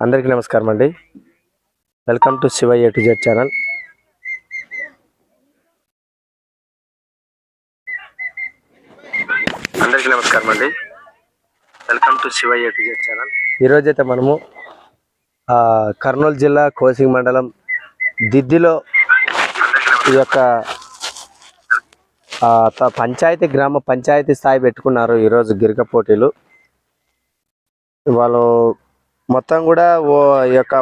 అందరికీ నమస్కారం అండి. Welcome to Shiva A to Z channel అందరికీ నమస్కారం అండి. Welcome to Shiva A to Z channel ఈరోజైతే మనము కర్నూలు జిల్లా కోసింగ్ మండలం దిద్దిలో ఈ యొక్క త- పంచాయతీ గ్రామ పంచాయతీ స్థాయి పెట్టుకున్నారు ఈరోజు గిరిక పోటీలు. వాళ్ళు మొత్తం కూడా ఓ ఈ యొక్క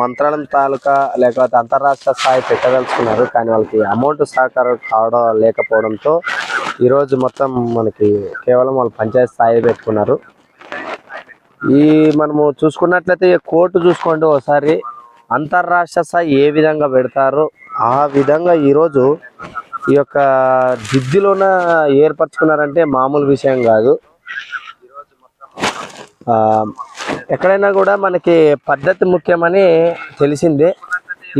మంత్రాలయం తాలూకా లేకపోతే అంతరాష్ట్ర స్థాయి పెట్టదలుచుకున్నారు. కానీ వాళ్ళకి అమౌంట్ సహకారం కావడం లేకపోవడంతో ఈరోజు మొత్తం మనకి కేవలం వాళ్ళు పంచాయతీ స్థాయి పెట్టుకున్నారు. ఈ మనము చూసుకున్నట్లయితే కోర్టు చూసుకోండి ఒకసారి అంతర్రాష్ట్ర స్థాయి ఏ విధంగా పెడతారో ఆ విధంగా ఈరోజు ఈ యొక్క దిద్దిలోన ఏర్పరచుకున్నారంటే మామూలు విషయం కాదు. ఎక్కడైనా కూడా మనకి పద్ధతి ముఖ్యమని తెలిసిందే.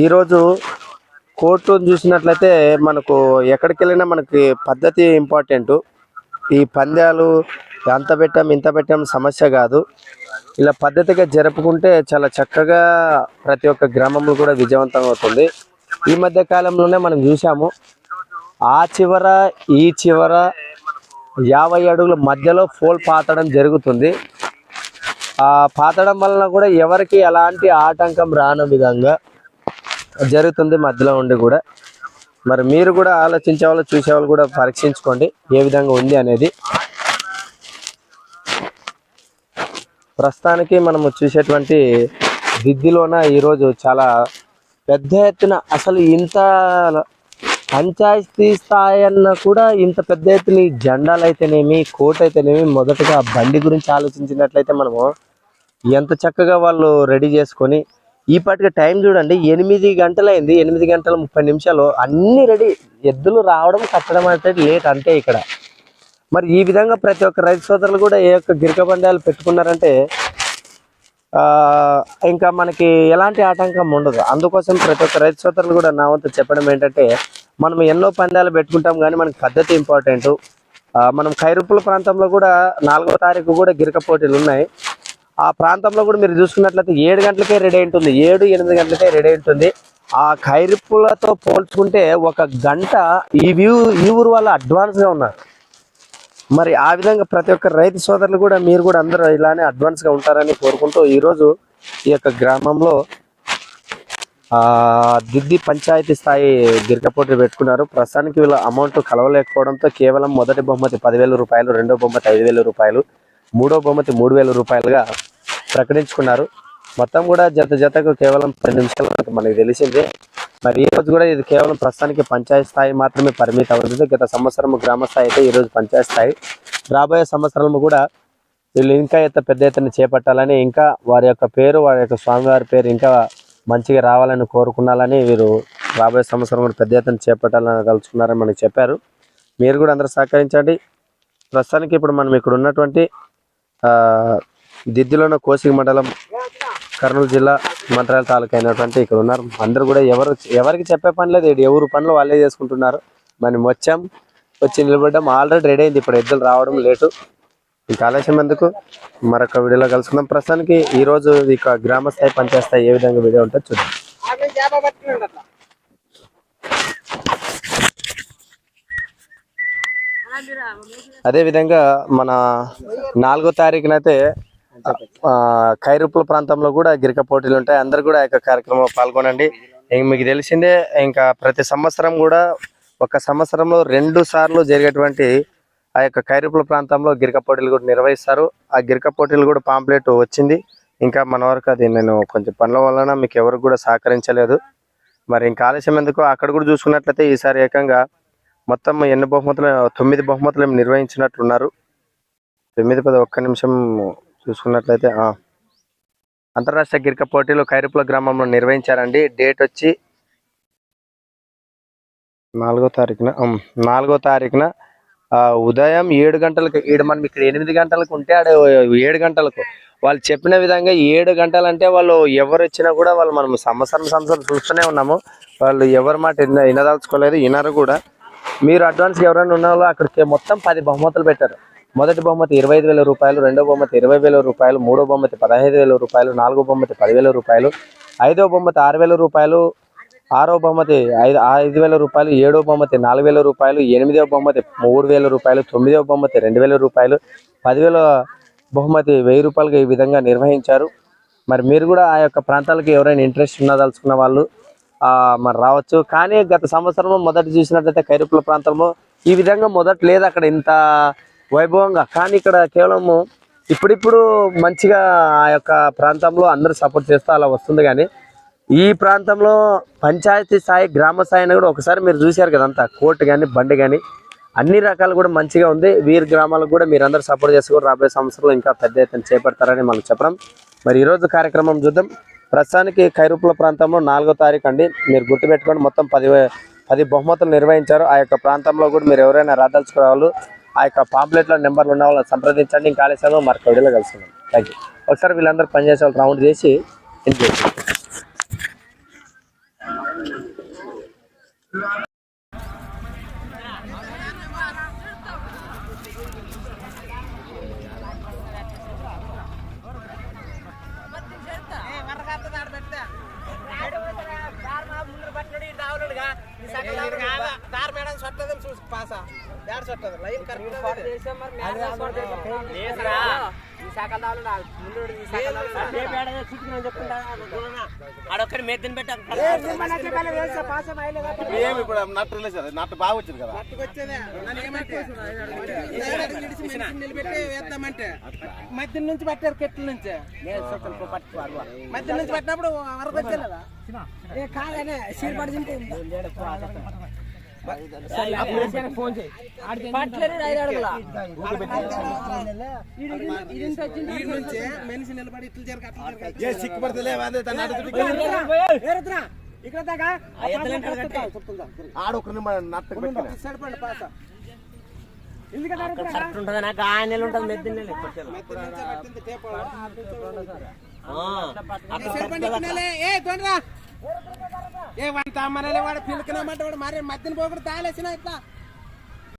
ఈరోజు కోర్టు చూసినట్లయితే మనకు ఎక్కడికి వెళ్ళినా మనకి పద్ధతి ఇంపార్టెంట్. ఈ పందాలు అంత పెట్టాం ఇంత పెట్టాం సమస్య కాదు. ఇలా పద్ధతిగా జరుపుకుంటే చాలా చక్కగా ప్రతి ఒక్క గ్రామంలో కూడా విజయవంతం అవుతుంది. ఈ మధ్య కాలంలోనే మనం చూసాము ఆ చివర ఈ చివర యాభై అడుగుల మధ్యలో ఫోల్ పాతడం జరుగుతుంది. పాతడం వలన కూడా ఎవరికి ఎలాంటి ఆటంకం రాని విధంగా జరుగుతుంది మధ్యలో ఉండి కూడా. మరి మీరు కూడా ఆలోచించే వాళ్ళు చూసే వాళ్ళు కూడా పరీక్షించుకోండి ఏ విధంగా ఉంది అనేది. ప్రస్తుతానికి మనము చూసేటువంటి దిద్దిలోన ఈరోజు చాలా పెద్ద ఎత్తున అసలు ఇంత పంచాయతీ స్థాయి అన్న కూడా ఇంత పెద్ద ఎత్తున జెండాలు అయితేనేమి కోట్ అయితేనేమి మొదటగా బండి గురించి ఆలోచించినట్లయితే మనము ఎంత చక్కగా వాళ్ళు రెడీ చేసుకొని ఈ పాటికి టైం చూడండి ఎనిమిది గంటలైంది ఎనిమిది గంటల ముప్పై నిమిషాలు అన్ని రెడీ. ఎద్దులు రావడం కట్టడం అంటే లేట్ అంటే ఇక్కడ. మరి ఈ విధంగా ప్రతి ఒక్క రైతు సోదరులు కూడా ఏ యొక్క గిరిక బండాలు పెట్టుకున్నారంటే ఇంకా మనకి ఎలాంటి ఆటంకం ఉండదు. అందుకోసం ప్రతి ఒక్క రైతు సోదరులు కూడా నా వంతు చెప్పడం ఏంటంటే మనం ఎన్నో పందాలు పెట్టుకుంటాం కానీ మనకి పద్ధతి ఇంపార్టెంట్. మనం ఖైరుపుల ప్రాంతంలో కూడా నాలుగో తారీఖు కూడా గిరక పోటీలు ఉన్నాయి. ఆ ప్రాంతంలో కూడా మీరు చూసుకున్నట్లయితే ఏడు గంటలకే రెడీ ఉంటుంది. ఏడు ఎనిమిది గంటలకే రెడీ ఉంటుంది. ఆ ఖైరుపులతో పోల్చుకుంటే ఒక గంట ఈ వ్యూ ఈ ఊరు వాళ్ళు అడ్వాన్స్గా ఉన్నారు. మరి ఆ విధంగా ప్రతి ఒక్క రైతు సోదరులు కూడా మీరు కూడా అందరూ ఇలానే అడ్వాన్స్గా ఉంటారని కోరుకుంటూ ఈరోజు ఈ యొక్క గ్రామంలో దిద్ది పంచాయతీ స్థాయి గిరిక పోటీ పెట్టుకున్నారు. ప్రస్తుతానికి వీళ్ళ అమౌంట్ కలవలేకపోవడంతో కేవలం మొదటి బహుమతి పదివేల రూపాయలు రెండో బహుమతి ఐదు రూపాయలు మూడో బహుమతి మూడు వేల రూపాయలుగా ప్రకటించుకున్నారు. మొత్తం కూడా జత జతకు కేవలం పది నిమిషాలు మనకు మనకి తెలిసిందే. మరి ఈ రోజు కూడా ఇది కేవలం ప్రస్తుతానికి పంచాయతీ స్థాయి మాత్రమే పరిమితం అవుతుంది. గత సంవత్సరం గ్రామ స్థాయి అయితే ఈరోజు పంచాయతీ స్థాయి. రాబోయే సంవత్సరంలో కూడా వీళ్ళు ఇంకా ఎంత పెద్ద ఎత్తున చేపట్టాలని ఇంకా వారి యొక్క పేరు వారి యొక్క స్వామివారి పేరు ఇంకా మంచిగా రావాలని కోరుకున్నాలని వీరు రాబోయే సంవత్సరం కూడా పెద్ద ఎత్తున చేపట్టాలని తలుచుకున్నారని మనకి చెప్పారు. మీరు కూడా అందరూ సహకరించండి. ప్రస్తుతానికి ఇప్పుడు మనం ఇక్కడ ఉన్నటువంటి ఆ, దిద్దిలోన కోసిక మండలం కర్నూలు జిల్లా మంత్రాల తాలూకా అయినటువంటి ఇక్కడ ఉన్నారు. అందరూ కూడా ఎవరు ఎవరికి చెప్పే పని లేదు. ఎవరు పనులు వాళ్ళే చేసుకుంటున్నారు. మనం వచ్చాం వచ్చి నిలబడ్డాం ఆల్రెడీ రెడీ అయింది. ఇప్పుడు ఎద్దులు రావడం లేటు. ఇంకా ఆలస్యం ఎందుకు? మరొక వీడియోలో కలుసుకుందాం. ప్రస్తుతానికి ఈ రోజు ఇక గ్రామ స్థాయి పంచాయతీ ఏ విధంగా వీడియో ఉంటుంది చూద్దాం. అదే విధంగా మన నాలుగో తారీఖునైతే అయితే ఖైరుపుల ప్రాంతంలో కూడా గిరిక పోటీలు ఉంటాయి. అందరు కూడా ఆ యొక్క కార్యక్రమంలో పాల్గొనండి. ఇంక మీకు తెలిసిందే ఇంకా ప్రతి సంవత్సరం కూడా ఒక సంవత్సరంలో రెండు సార్లు జరిగేటువంటి ఆ యొక్క కైరుపుల ప్రాంతంలో గిరిక పోటీలు కూడా నిర్వహిస్తారు. ఆ గిరిక పోటీలు కూడా పాంప్లెట్ వచ్చింది. ఇంకా మన వరకు అది నేను కొంచెం పనుల వలన మీకు ఎవరికి కూడా సహకరించలేదు. మరి ఇంకా ఆలస్యం ఎందుకు? అక్కడ కూడా చూసుకున్నట్లయితే ఈసారి ఏకంగా మొత్తం ఎన్ని బహుమతులు తొమ్మిది బహుమతులు నిర్వహించినట్లున్నారు తొమ్మిది పది ఒక్క నిమిషం చూసుకున్నట్లయితే ఆ. అంతర్రాష్ట్రీయ గిరిక పోటీలు కైరుపుల గ్రామంలో నిర్వహించారండి. డేట్ వచ్చి నాలుగో తారీఖున నాలుగో తారీఖున ఉదయం ఏడు గంటలకు ఈడ మనం ఇక్కడ ఎనిమిది గంటలకు ఉంటే ఆడ ఏడు గంటలకు. వాళ్ళు చెప్పిన విధంగా ఏడు గంటలు అంటే వాళ్ళు ఎవరు వచ్చినా కూడా వాళ్ళు మనం సంవత్సరం సంవత్సరం చూస్తూనే ఉన్నాము. వాళ్ళు ఎవరి మాట వినదలుచుకోలేదు వినరు కూడా. మీరు అడ్వాన్స్ ఎవరైనా ఉన్న అక్కడికి మొత్తం పది బహుమతులు పెట్టారు. మొదటి బహుమతి ఇరవై ఐదు వేల రూపాయలు రెండో బహుమతి ఇరవై వేల రూపాయలు మూడో బహుమతి పదహైదు వేల రూపాయలు నాలుగో బహుమతి పదివేల రూపాయలు ఐదో బొమ్మతి ఆరు వేల రూపాయలు ఆరో బహుమతి ఐదు ఐదు వేల రూపాయలు ఏడో బహుమతి నాలుగు వేల రూపాయలు ఎనిమిదవ బహుమతి మూడు వేల రూపాయలు తొమ్మిదవ బహుమతి రెండు వేల రూపాయలు పదివేల బహుమతి వెయ్యి రూపాయలుగా ఈ విధంగా నిర్వహించారు. మరి మీరు కూడా ఆ యొక్క ప్రాంతాలకు ఎవరైనా ఇంట్రెస్ట్ ఉన్నదలుచుకున్న వాళ్ళు మరి రావచ్చు. కానీ గత సంవత్సరం మొదటి చూసినట్లయితే కైరుపుల ప్రాంతంలో ఈ విధంగా మొదట లేదు అక్కడ ఇంత వైభవంగా. కానీ ఇక్కడ కేవలము ఇప్పుడిప్పుడు మంచిగా ఆ యొక్క ప్రాంతంలో అందరూ సపోర్ట్ చేస్తూ అలా వస్తుంది కానీ ఈ ప్రాంతంలో పంచాయతీ స్థాయి గ్రామ స్థాయిని కూడా ఒకసారి మీరు చూశారు కదంతా కోర్టు కానీ బండి కానీ అన్ని రకాలు కూడా మంచిగా ఉంది. వీరి గ్రామాలకు కూడా మీరు అందరూ సపోర్ట్ చేసి కూడా రాబోయే సంవత్సరంలో ఇంకా పెద్ద ఎత్తున చేపడతారని మనం చెప్పడం. మరి ఈరోజు కార్యక్రమం చూద్దాం. ప్రస్తుతానికి ఖైరుపుల ప్రాంతంలో నాలుగో తారీఖు అండి. మీరు గుర్తుపెట్టుకోండి మొత్తం పది పది బహుమతులు నిర్వహించారు. ఆ యొక్క ప్రాంతంలో కూడా మీరు ఎవరైనా రాదలుచుకునే వాళ్ళు ఆ యొక్క పాంప్లెట్లో నెంబర్లు ఉన్న వాళ్ళని సంప్రదించండి. ఇంకా ఆలస్యంలో మరొక వీడియోలో కలుసుకుందాం. థ్యాంక్ యూ ఒకసారి వీళ్ళందరూ పనిచేసే వాళ్ళు రౌండ్ చేసి ఎంజాయ్ ఆడొక్కడి మెద్దని పెట్టి ఏమి ఇప్పుడు నట్టు అది నట్టు బాగా వచ్చింది కదా? మధ్య నుంచి పట్టారు కెట్ల నుంచి మధ్య నుంచి పట్టినప్పుడు వరకు వచ్చేదా కాదనే సీర్పడి ఫోన్ చేయి మనిషి నిలబడి ఇట్లా జరగ? ఇక్కడ దాకా నట్టు సరిపండి పాస కరెక్ట్ ఉంటుంది? నాకు ఆయన నెల ఉంటుంది మెద్దని నెల. ఏ తొందరరా ఏ వాడి తమ్మనలే వాడు పిలుకున్నామంటే వాడు మరి మధ్యన పోకుండా తాలేసిన ఇట్లా.